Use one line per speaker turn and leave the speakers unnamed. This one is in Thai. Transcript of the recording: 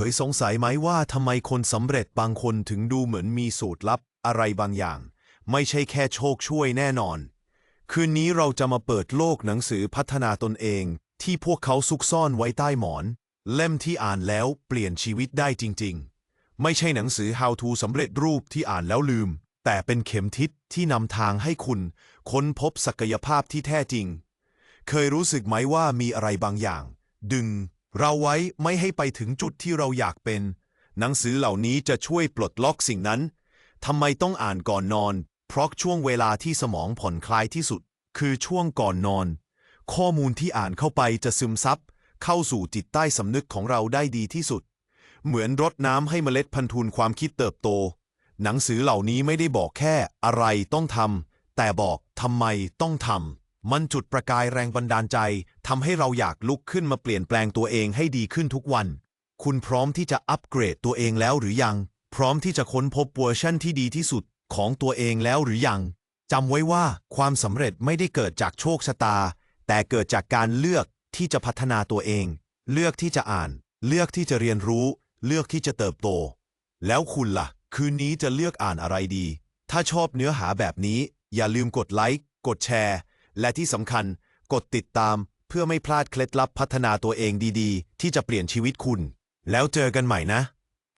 เคยสงสัยไหมว่าทำไมคนสำเร็จบางคนถึงดูเหมือนมีสูตรลับอะไรบางอย่าง ไม่ใช่แค่โชคช่วยแน่นอน คืนนี้เราจะมาเปิดโลกหนังสือพัฒนาตนเอง ที่พวกเขาซุกซ่อนไว้ใต้หมอน เล่มที่อ่านแล้วเปลี่ยนชีวิตได้จริง ๆ ไม่ใช่หนังสือ How to สำเร็จรูปที่อ่านแล้วลืม แต่เป็นเข็มทิศที่นำทางให้คุณ ค้นพบศักยภาพที่แท้จริง เคยรู้สึกไหมว่ามีอะไรบางอย่าง ดึง เราไว้ไม่ให้ไปถึงจุดที่เราอยากเป็น หนังสือเหล่านี้จะช่วยปลดล็อกสิ่งนั้นทำไมต้องอ่านก่อนนอน เพราะช่วงเวลาที่สมองผ่อนคลายที่สุด คือช่วงก่อนนอน ข้อมูลที่อ่านเข้าไปจะซึมซับ เข้าสู่จิตใต้สำนึกของเราได้ดีที่สุด เหมือนรดน้ำให้เมล็ดพันธุ์ทุนความคิดเติบโต หนังสือเหล่านี้ไม่ได้บอกแค่อะไรต้องทำแต่บอกทำไมต้องทำ มันจุดประกายแรงบันดาลใจทำให้เราอยากลุกขึ้นมาเปลี่ยนแปลงตัวเองให้ดีขึ้นทุกวัน คุณพร้อมที่จะอัปเกรดตัวเองแล้วหรือยัง พร้อมที่จะค้นพบเวอร์ชั่นที่ดีที่สุดของตัวเองแล้วหรือยังจำไว้ว่าความสำเร็จไม่ได้เกิดจากโชคชะตา แต่เกิดจากการเลือกที่จะพัฒนาตัวเอง เลือกที่จะอ่าน เลือกที่จะเรียนรู้ เลือกที่จะเติบโต แล้วคุณล่ะ คืนนี้จะเลือกอ่านอะไรดี ถ้าชอบเนื้อหาแบบนี้ อย่าลืมกดไลค์กดแชร์ และที่สำคัญ กดติดตามเพื่อไม่พลาดเคล็ดลับพัฒนาตัวเองดีๆ ที่จะเปลี่ยนชีวิตคุณ แล้วเจอกันใหม่นะ